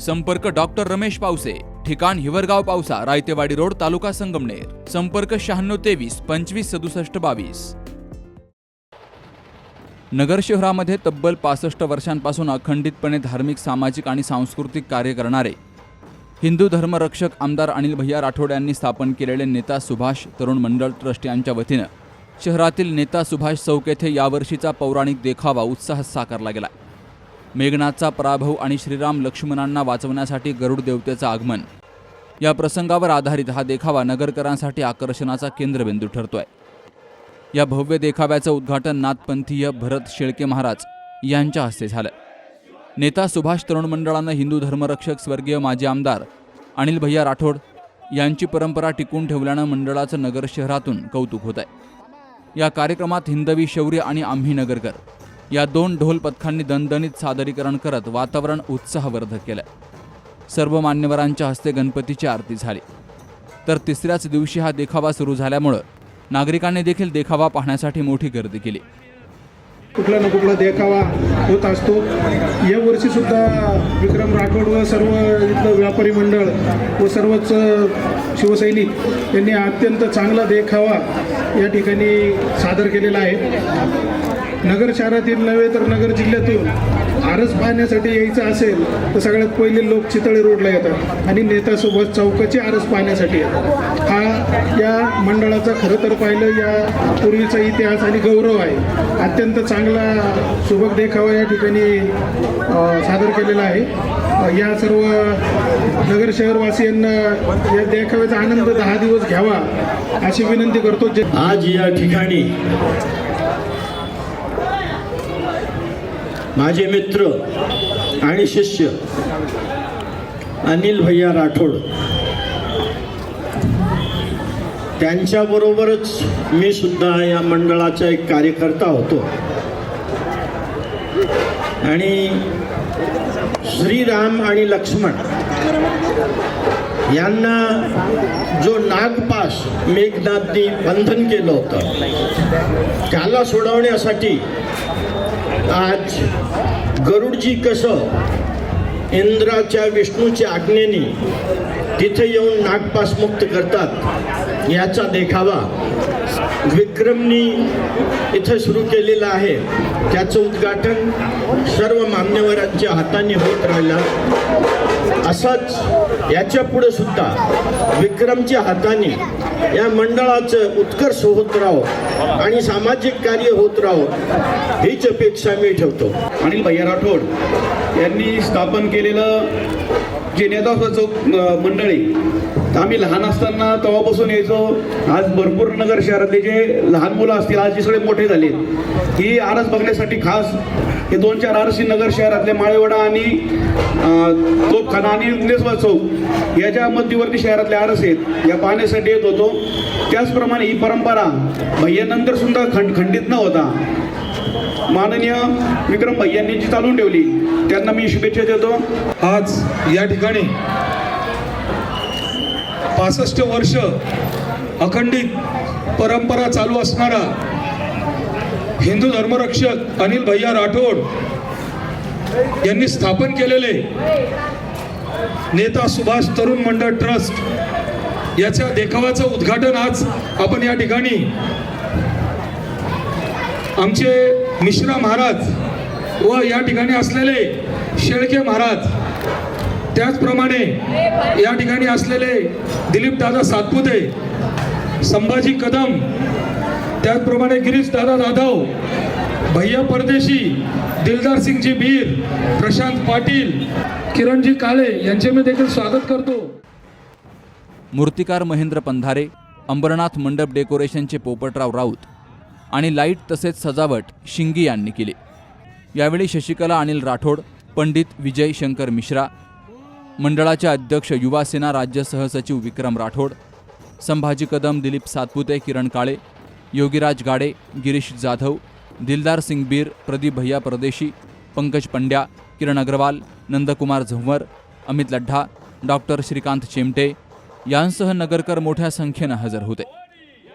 संपर्क डॉक्टर रमेश पावसे ठिकाण हिवरगाव पावसा रायतेवाडी रोड तालुका संगमनेर. संपर्क शहाण्णव तेवीस पंचवीस सदुसष्ट बावीस. नगर शहरामध्ये तब्बल पासष्ट वर्षांपासून अखंडितपणे धार्मिक सामाजिक आणि सांस्कृतिक कार्य करणारे हिंदू धर्मरक्षक आमदार अनिल भैया राठोड यांनी स्थापन केलेले नेता सुभाष तरुण मंडळ ट्रस्ट यांच्या वतीनं शहरातील नेता सुभाष चौक येथे यावर्षीचा पौराणिक देखावा उत्साहात साकारला गेला मेघनाथचा पराभव आणि श्रीराम लक्ष्मणांना वाचवण्यासाठी गरुड देवतेचं आगमन. या प्रसंगावर आधारित हा देखावा नगरकरांसाठी आकर्षणाचा केंद्रबिंदू ठरतोय. या भव्य देखाव्याचं उद्घाटन नाथपंथीय भरत शेळके महाराज यांच्या हस्ते झालं. नेता सुभाष तरुण मंडळानं हिंदू धर्मरक्षक स्वर्गीय माजी आमदार अनिल भैया राठोड यांची परंपरा टिकून ठेवल्यानं मंडळाचं नगर शहरातून कौतुक होत आहे या कार्यक्रमात हिंदवी शौर्य आणि आम्ही नगरकर या दोन ढोल पथकांनी दणदणीत सादरीकरण करत वातावरण उत्साहवर्धक केलं. सर्व मान्यवरांच्या हस्ते गणपतीची आरती झाली. तर तिसऱ्याच दिवशी हा देखावा सुरू झाल्यामुळं नागरिकांनी देखील देखावा पाहण्यासाठी मोठी गर्दी केली. कुठला ना कुठला देखावा होत असतो. या वर्षी सुद्धा विक्रम राठोड व सर्व इथलं व्यापारी मंडळ व सर्वच शिवसैनिक यांनी अत्यंत चांगला देखावा या ठिकाणी सादर केलेला आहे. नगर शहरातील नव्हे तर नगर जिल्ह्यातून आरस पाहण्यासाठी यायचं असेल तर सगळ्यात पहिले लोक चितळे रोडला येतात आणि नेतासोबत चौकाची आरस पाहण्यासाठी येतात. हा या मंडळाचा खरं तर पाहिलं या पूर्वीचा इतिहास आणि गौरव आहे. अत्यंत चांगला सुबक देखावा या ठिकाणी सादर केलेला आहे. या सर्व नगर शहरवासियांना या देखाव्याचा आनंद दहा दिवस घ्यावा अशी विनंती करतो. आज या ठिकाणी माझे मित्र आणि शिष्य अनिल भैया राठोड त्यांच्याबरोबरच मी सुद्धा या मंडळाचा एक कार्यकर्ता होतो. आणि श्रीराम आणि लक्ष्मण यांना जो नागपाश मेघनाथनी बंधन केलं होतं त्याला सोडवण्यासाठी आज गरुडजी कसं इंद्राच्या विष्णूच्या आज्ञेने तिथे येऊन नागपास मुक्त करतात याचा देखावा विक्रमनी इथं सुरू केलेला आहे. त्याचं उद्घाटन सर्व मान्यवरांच्या हाताने होत राहिलं. असंच याच्यापुढे सुद्धा विक्रमच्या हाताने या मंडळाचं उत्कर्ष होत राहो आणि सामाजिक कार्य होत राहो हीच अपेक्षा मी ठेवतो. अनिल भैया राठोड यांनी स्थापन केलेलं जे नेता चौक मंडळी आम्ही लहान असताना तेव्हापासून यायचो. आज भरपूर नगर शहरातले जे लहान मुलं असतील आज जे सगळे मोठे झाले ही आरस बघण्यासाठी खास हे दोन चार आरसी नगर शहरातले माळेवाडा आणि तोपखाना आणि इंग्लेसवा चौक याच्या मध्यवर्ती शहरातले आरस आहेत या पाहण्यासाठी येत होतो. त्याचप्रमाणे ही परंपरा भैयानंतर सुद्धा खंड खंडित न होता माननीय विक्रम भाई यांनी जी चालून ठेवली त्यांना मी शुभेच्छा देतो. आज या ठिकाणी पासष्ट वर्ष अखंडित परंपरा चालू असणारा हिंदू धर्मरक्षक अनिल भैया राठोड यांनी स्थापन केलेले नेता सुभाष तरुण मंडळ ट्रस्ट याच्या देखावाचं उद्घाटन आज आपण या ठिकाणी आमचे मिश्रा महाराज व या ठिकाणी असलेले शेळके महाराज त्याचप्रमाणे या ठिकाणी असलेले दिलीप दादा सातपुते संभाजी कदम त्याचप्रमाणे गिरीश दादा जाधव भैया परदेशी दिलदार सिंगजी बीर प्रशांत पाटील किरणजी काळे यांचे मी देखील स्वागत करतो. मूर्तिकार महेंद्र पंधारे अंबरनाथ मंडप डेकोरेशनचे पोपटराव राऊत आणि लाइट तसेच सजावट शिंगी यांनी केली. यावेळी शशिकला अनिल राठोड पंडित विजय शंकर मिश्रा मंडळाचे अध्यक्ष युवासेना राज्य सहसचिव विक्रम राठोड संभाजी कदम दिलीप सातपुते किरण काळे योगीराज गाडे गिरीश जाधव दिलदार सिंग बीर प्रदीप भैया परदेशी पंकज पंड्या किरण अग्रवाल नंदकुमार झंवर अमित लड्ढा डॉक्टर श्रीकांत चिमटे यांसह नगरकर मोठ्या संख्येनं हजर होते.